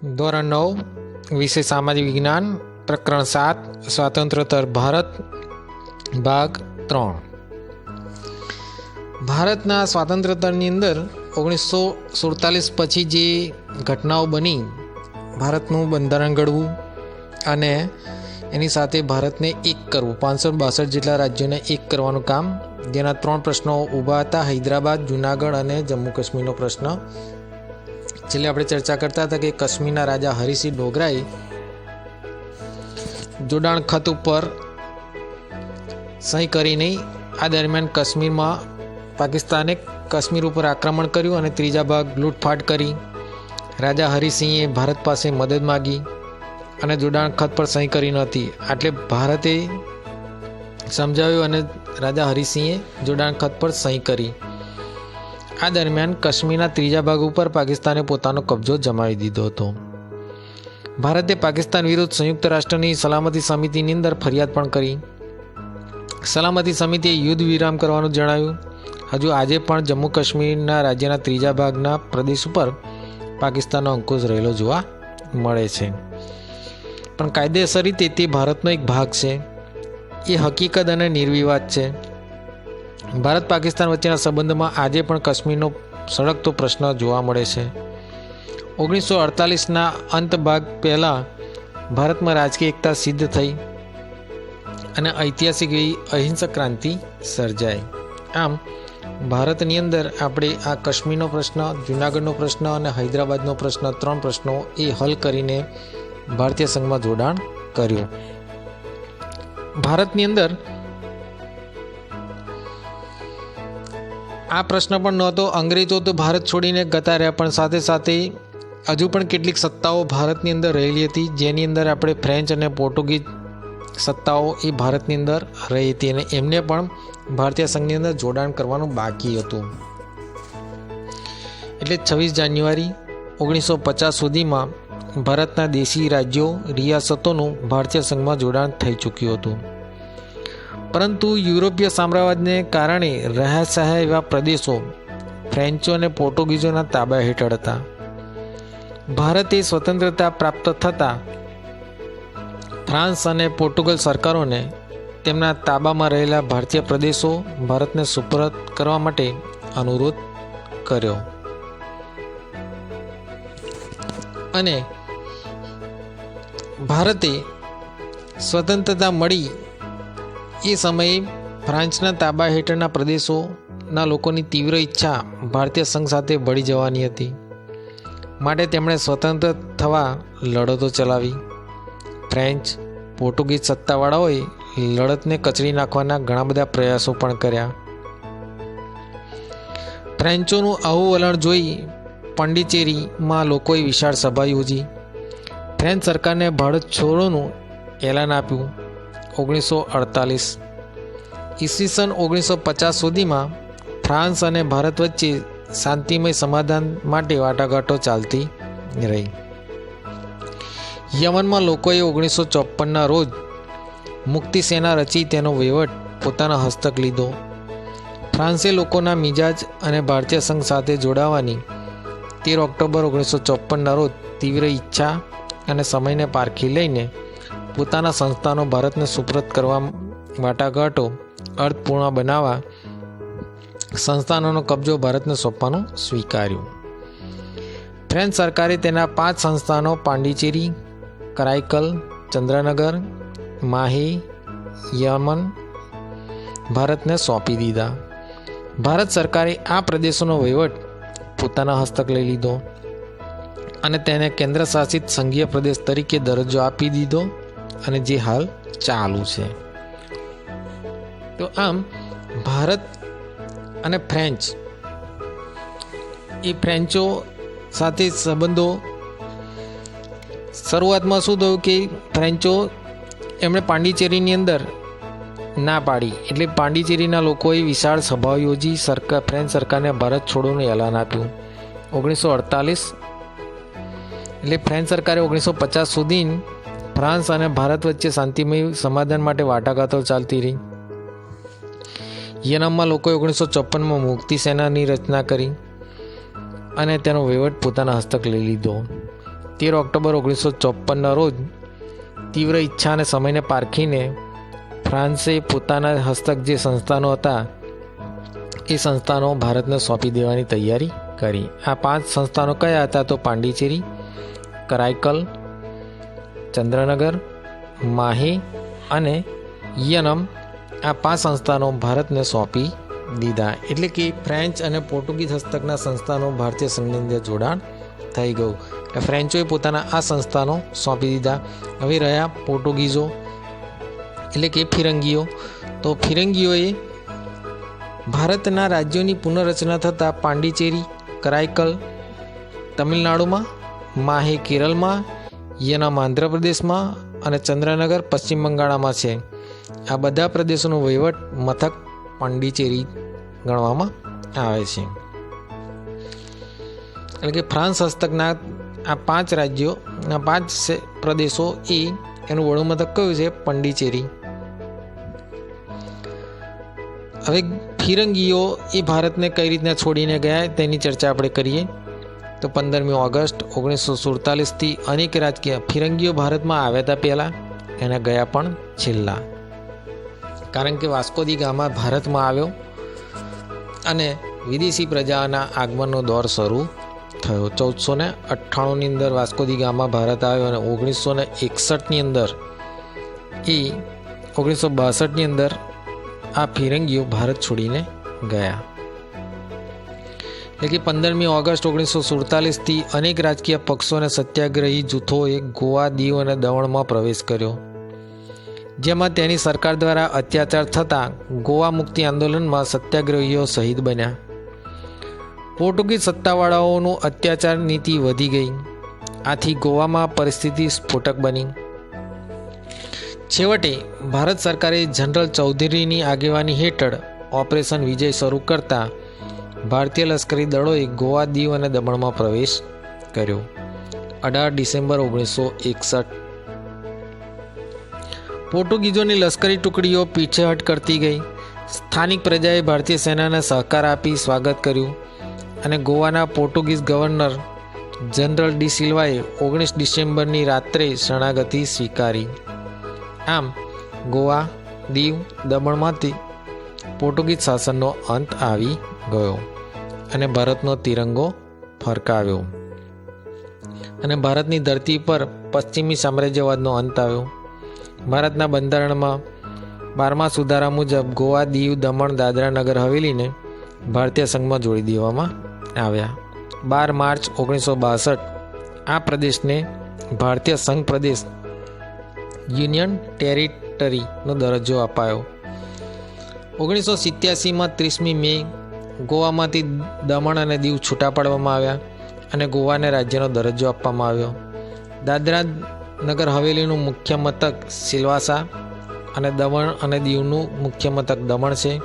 ધોરણ નવ, વિષય સામાજિક વિજ્ઞાન, પ્રકરણ સાત સ્વાતંત્રોત્તર ભારત, ભાગ ત્રણ. ભારતના સ્વાતંત્ર્યોત્તરની અંદર ઓગણીસો સુડતાલીસ પછી જે ઘટનાઓ બની, ભારતનું બંધારણ ઘડવું અને એની સાથે ભારતને એક કરવું, પાંચસો બાસઠ જેટલા રાજ્યોને એક કરવાનું કામ, જેના ત્રણ પ્રશ્નો ઊભા હતા, હૈદરાબાદ, જુનાગઢ અને જમ્મુ કાશ્મીરનો પ્રશ્ન. છેલ્લે આપણે ચર્ચા કરતા હતા કે કાશ્મીરના રાજા હરિસિંહ ડોગરાએ જોડાણ ખત ઉપર સહી કરી નહીં આ દરમિયાન કાશ્મીરમાં પાકિસ્તાને કાશ્મીર ઉપર આક્રમણ કર્યું અને ત્રીજા ભાગ લૂંટફાટ કરી. રાજા હરિસિંહે ભારત પાસે મદદ માગી અને જોડાણ ખત પર સહી કરી નહોતી એટલે ભારતે સમજાવ્યું અને રાજા હરિસિંહે જોડાણ ખત પર સહી કરી. આ દરમિયાન કાશ્મીરના ત્રીજા ભાગ ઉપર પાકિસ્તાને પોતાનો કબજો જમાવી દીધો હતો. ભારતે પાકિસ્તાન વિરુદ્ધ સંયુક્ત રાષ્ટ્રની સલામતી સમિતિની અંદર ફરિયાદ પણ કરી. સલામતી સમિતિએ યુદ્ધ વિરામ કરવાનું જણાવ્યું. હજુ આજે પણ જમ્મુ કાશ્મીરના રાજ્યના ત્રીજા ભાગના પ્રદેશ ઉપર પાકિસ્તાનનો અંકુશ રહેલો જોવા મળે છે. પણ કાયદેસર રીતે તે ભારતનો એક ભાગ છે. એ હકીકત અને નિર્વિવાદ છે. ભારત પાકિસ્તાન વચ્ચેના સંબંધમાં આજે પણ કાશ્મીરનો સળગતો પ્રશ્ન જોવા મળે છે. ઓગણીસો અડતાલીસના અંત ભાગ પહેલાં ભારતમાં રાજકીય એકતા સિદ્ધ થઈ અને ઐતિહાસિક એવી અહિંસક ક્રાંતિ સર્જાઈ. આમ, ભારતની અંદર આપણે આ કાશ્મીરનો પ્રશ્ન, જૂનાગઢનો પ્રશ્ન અને હૈદરાબાદનો પ્રશ્ન ત્રણ પ્રશ્નો એ હલ કરીને ભારતીય સંઘમાં જોડાણ કર્યું. ભારતની અંદર આ પ્રશ્ન પણ નહોતો. અંગ્રેજો તો ભારત છોડીને ગતા રહ્યા, પણ સાથે સાથે હજુ પણ કેટલીક સત્તાઓ ભારતની અંદર રહેલી હતી. જેની અંદર આપણે ફ્રેન્ચ અને પોર્ટુગીઝ સત્તાઓ એ ભારતની અંદર રહી હતી અને એમને પણ ભારતીય સંઘની અંદર જોડાણ કરવાનું બાકી હતું. એટલે છવ્વીસ જાન્યુઆરી ઓગણીસો પચાસ સુધીમાં ભારતના દેશી રાજ્યો, રિયાસતોનું ભારતીય સંઘમાં જોડાણ થઈ ચૂક્યું હતું. પરંતુ યુરોપીય સામ્રાજ્યને કારણે રહ્યા એવા પ્રદેશો ફ્રેન્ચો અને પોર્ટુગીઝોના તાબા હેઠળ હતા. ભારતે સ્વતંત્રતા પ્રાપ્ત થતાં ફ્રાન્સ અને પોર્ટુગલ સરકારોને તેમના તાબામાં રહેલા ભારતીય પ્રદેશો ભારતને સુપરત કરવા માટે અનુરોધ કર્યો. અને ભારતે સ્વતંત્રતા મળી એ સમયે ફ્રાન્સના તાબા હેઠળના પ્રદેશોના લોકોની તીવ્ર ઈચ્છા ભારતીય સંઘ સાથે ભળી જવાની હતી. માટે તેમણે સ્વતંત્ર થવા લડતો ચલાવી. ફ્રેન્ચ, પોર્ટુગીઝ સત્તાવાળાઓએ લડતને કચડી નાખવાના ઘણા બધા પ્રયાસો પણ કર્યા. ફ્રેન્ચોનું આવું વલણ જોઈ પંડિચેરીમાં લોકોએ વિશાળ સભા યોજી. ફ્રેન્ચ સરકારને ભારત છોડોનું એલાન આપ્યું. ઓગણીસો અડતાલીસ. ઈસવીસન ઓગણીસો પચાસ સુધીમાં ફ્રાન્સ અને ભારત વચ્ચે શાંતિમય સમાધાન માટે વાટાઘાટો ચાલતી રહી. યમનમાં લોકોએ ઓગણીસો ચોપનના રોજ મુક્તિ સેના રચી તેનો વહીવટ પોતાના હસ્તક લીધો. ફ્રાન્સે લોકોના મિજાજ અને ભારતીય સંઘ સાથે જોડાવાની તેર ઓક્ટોબર ઓગણીસો ચોપનના રોજ તીવ્ર ઈચ્છા અને સમયને પારખી લઈને પોતાના સંસ્થાનો ભારતને સુપ્રત કરવા વાટાઘાટો અર્થપૂર્ણ બનાવવા સંસ્થાનોનો કબજો ભારતને સોંપવાનું સ્વીકાર્યું. ફ્રેન્ચ સરકારે તેના પાંચ સંસ્થાનો પાંડિચેરી કરાઈકલ ચંદ્રનગર, માહી, યમન ભારતને સોંપી દીધા. ભારત સરકારે આ પ્રદેશોનો વહીવટ પોતાના હસ્તક લઈ લીધો અને તેને કેન્દ્ર શાસિત સંઘીય પ્રદેશ તરીકે દરજ્જો આપી દીધો. અને જે હાલ ચાલુ છે. તો આમ ભારત અને ફ્રેન્ચ એ ફ્રેન્ચો સાથે સંબંધો શરૂઆતમાં શું થયું કે ફ્રેન્ચો એમણે પાંડિચેરીની અંદર ના પાડી. એટલે પાંડિચેરીના લોકોએ વિશાળ સભાઓ યોજી સરકાર ફ્રેન્ચ સરકારને ભારત છોડોનું એલાન આપ્યું. ઓગણીસો અડતાલીસ, એટલે ફ્રેન્ચ સરકારે ઓગણીસો પચાસ સુધી ફ્રાન્સ અને ભારત વચ્ચે શાંતિમય સમાધાન માટે વાટાઘાટો ચાલતી રહી. યનામમાં લોકોએ ઓગણીસો ચોપનમાં મુક્તિ સેનાની રચના કરી અને તેનો વહીવટ પોતાના હસ્તક લઈ લીધો. તેર ઓક્ટોબર ઓગણીસો ચોપનના રોજ તીવ્ર ઈચ્છા અને સમયને પારખીને ફ્રાન્સે પોતાના હસ્તક જે સંસ્થાનો હતા, એ સંસ્થાનો ભારતને સોંપી દેવાની તૈયારી કરી. આ પાંચ સંસ્થાનો કયા હતા તો પાંડિચેરી કરાઈકલ ચંદ્રનગર, માહી અને યનમ આ પાંચ સંસ્થાનો ભારતને સોંપી દીધા. એટલે કે ફ્રેન્ચ અને પોર્ટુગીઝ હસ્તકના સંસ્થાનો ભારતીય સંઘની અંદર જોડાણ થઈ ગયું. એટલે ફ્રેન્ચોએ પોતાના આ સંસ્થાનો સોંપી દીધા. હવે રહ્યા પોર્ટુગીઝો, એટલે કે ફિરંગીઓ. તો ફિરંગીઓએ ભારતના રાજ્યોની પુનઃરચના થતાં પાંડિચેરી કરાઈકલ તમિલનાડુમાં, માહે કેરળમાં યનમ આંધ્રપ્રદેશમાં અને ચંદ્રનગર પશ્ચિમ બંગાળમાં છે. આ બધા પ્રદેશોનો વહીવટ મથક પાંડિચેરી ગણવામાં આવે છે. એટલે કે ફ્રાન્સ હસ્તકના આ પાંચ રાજ્યો, આ પાંચ પ્રદેશો એ એનું વડું મથક કયું છે? પંડિચેરી. હવે ફિરંગીઓ એ ભારતને કઈ રીતના છોડીને ગયા તેની ચર્ચા આપણે કરીએ. તો પંદરમી ઓગસ્ટ ઓગણીસો સુડતાલીસથી અનેક રાજકીય ફિરંગીઓ ભારતમાં આવ્યા હતા પહેલાં. એના ગયા પણ છેલ્લા. કારણ કે વાસ્કો દી ગામા ભારતમાં આવ્યો અને વિદેશી પ્રજાના આગમનનો દોર શરૂ થયો. ચૌદસો ને અઠ્ઠાણુંની અંદર વાસ્કો દી ગામા ભારત આવ્યો અને ઓગણીસો ને એકસઠની અંદર એ ઓગણીસો બાસઠની અંદર આ ફિરંગીઓ ભારત છોડીને ગયા. એટલે કે પંદરમી ઓગસ્ટ ઓગણીસો સુડતાલીસથી અનેક રાજકીય પક્ષો અને સત્યાગ્રહી જૂથોએ ગોવા દીવ અને દમણમાં પ્રવેશ કર્યો. જેમાં તેની સરકાર દ્વારા અત્યાચાર થતાં ગોવા મુક્તિ આંદોલનમાં સત્યાગ્રહીઓ શહીદ બન્યા. પોર્ટુગીઝ સત્તાવાળાઓનું અત્યાચાર નીતિ વધી ગઈ. આથી ગોવામાં પરિસ્થિતિ સ્ફોટક બની. છેવટે, ભારત સરકારે જનરલ ચૌધરીની આગેવાની હેઠળ ઓપરેશન વિજય શરૂ કરતા ભારતીય લશ્કરી દળોએ ગોવા દીવ અને દમણમાં પ્રવેશ કર્યો. અઢાર ડિસેમ્બર ઓગણીસો એકસઠ. પોર્ટુગીઝોની લશ્કરી ટુકડીઓ પીછેહટ કરતી ગઈ. સ્થાનિક પ્રજાએ ભારતીય સેનાને સહકાર આપી સ્વાગત કર્યું અને ગોવાના પોર્ટુગીઝ ગવર્નર જનરલ ડી સિલ્વાએ ઓગણીસ ડિસેમ્બરની રાત્રે શરણાગતિ સ્વીકારી. આમ, ગોવા દીવ દમણમાંથી પોર્ટુગીઝ શાસનનો અંત આવી ગયો અને ભારતનો તિરંગો ફરકાવ્યો. અને ભારતની ધરતી પર પશ્ચિમી સામ્રાજ્યવાદનો અંત આવ્યો. ભારતના બંધારણમાં બારમા સુધારા મુજબ ગોવા, દીવ, દમણ, દાદરા નગર, હવેલીને ભારતીય સંઘમાં જોડી દેવામાં આવ્યા. બાર માર્ચ ઓગણીસો બાસઠ આ પ્રદેશને ભારતીય સંઘ પ્રદેશ યુનિયન ટેરિટરીનો દરજ્જો અપાયો. ઓગણીસો સિત્યાસીમાં ત્રીસમી મે ગોવામાંથી દમણ અને દીવ છૂટા પાડવામાં આવ્યા અને ગોવાને રાજ્યનો દરજ્જો આપવામાં આવ્યો. દાદરા નગર હવેલીનું મુખ્ય મથક સિલવાસા અને દમણ અને દીવનું મુખ્ય મથક દમણ છે.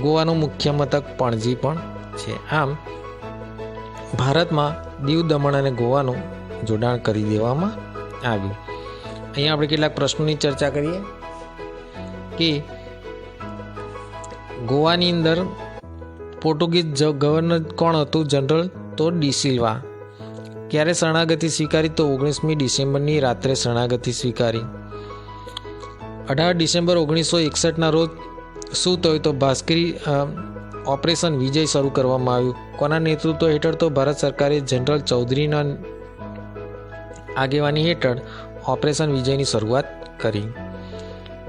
ગોવાનું મુખ્ય મથક પણજી પણ છે. આમ, ભારતમાં દીવ, દમણ અને ગોવાનું જોડાણ કરી દેવામાં આવ્યું. અહીંયા આપણે કેટલાક પ્રશ્નોની ચર્ચા કરીએ કે ગોવાની અંદર પોર્ટુગીઝ ગવર્નર કોણ હતું? જનરલ તો ડિસિલ્વા ક્યારે શરણાગતિ સ્વીકારી તો ઓગણીસમી ડિસેમ્બરની રાત્રે શરણાગતિ સ્વીકારી. અઢાર ડિસેમ્બર ઓગણીસો એકસઠના રોજ શું થયું તો ભાસ્કરી ઓપરેશન વિજય શરૂ કરવામાં આવ્યું. કોના નેતૃત્વ હેઠળ તો ભારત સરકારે જનરલ ચૌધરીના આગેવાની હેઠળ ઓપરેશન વિજયની શરૂઆત કરી.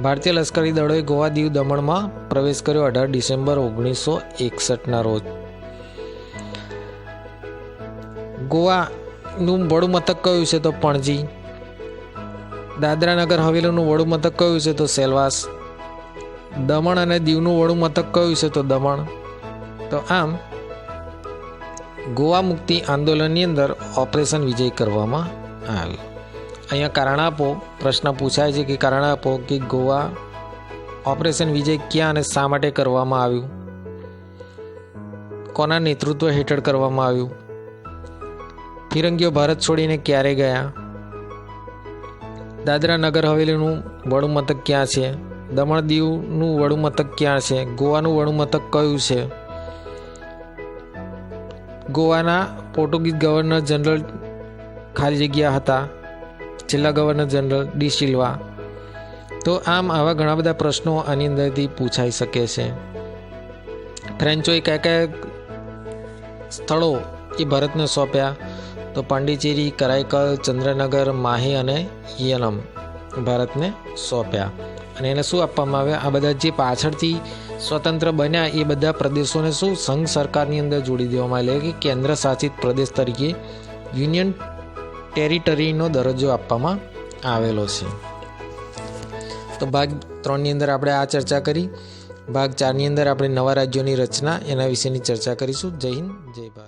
ભારતીય લશ્કરી દળોએ ગોવા દીવ દમણમાં પ્રવેશ કર્યો અઢાર ડિસેમ્બર ઓગણીસો એકસઠના રોજ. ગોવાનું વડું મથક કયું છે તો પણજી. દાદરા નગર હવેલીનું વડું મથક કયું છે તો સેલવાસ. દમણ અને દીવનું વડું મથક કયું છે તો દમણ. તો આમ, ગોવા મુક્તિ આંદોલનની અંદર ઓપરેશન વિજય કરવામાં આવ્યું અહીંયા કારણ આપો, પ્રશ્ન પૂછાય છે કે કારણ આપો કે ગોવા ઓપરેશન વિજય ક્યાં અને શા માટે કરવામાં આવ્યું? કોના નેતૃત્વ હેઠળ કરવામાં આવ્યું? ફિરંગીઓ ભારત છોડીને ક્યારે ગયા? દાદરા નગર હવેલીનું વડું મથક ક્યાં છે? દમણ દીવનું વડું મથક ક્યાં છે? ગોવાનું વડું મથક કયું છે? ગોવાના પોર્ટુગીઝ ગવર્નર જનરલ ખાલી જગ્યા હતા. છેલ્લા ગવર્નર જનરલ ડી સિલ્વા તો આમ આવા ઘણા બધા પ્રશ્નો આની અંદરથી પૂછાઈ શકે છે. ફ્રેન્ચોએ કયા કયા સ્થળો એ ભારતને સોંપ્યા? તો પાંડિચેરી કરાઈકલ ચંદ્રનગર, માહી અને યલમ ભારતને સોંપ્યા. અને એને શું આપવામાં આવ્યા? આ બધા જે પાછળથી સ્વતંત્ર બન્યા એ બધા પ્રદેશોને શું સંઘ સરકારની અંદર જોડી દેવામાં આવેલા કે કેન્દ્ર શાસિત પ્રદેશ તરીકે યુનિયન ટેરિટરીનો દરજ્જો આપવામાં આવેલો છે. તો ભાગ ત્રણની અંદર આપણે આ ચર્ચા કરી. ભાગ ચારની અંદર આપણે નવા રાજ્યોની રચના એના વિશેની ચર્ચા કરીશું. જય હિન્દ, જય ભારત.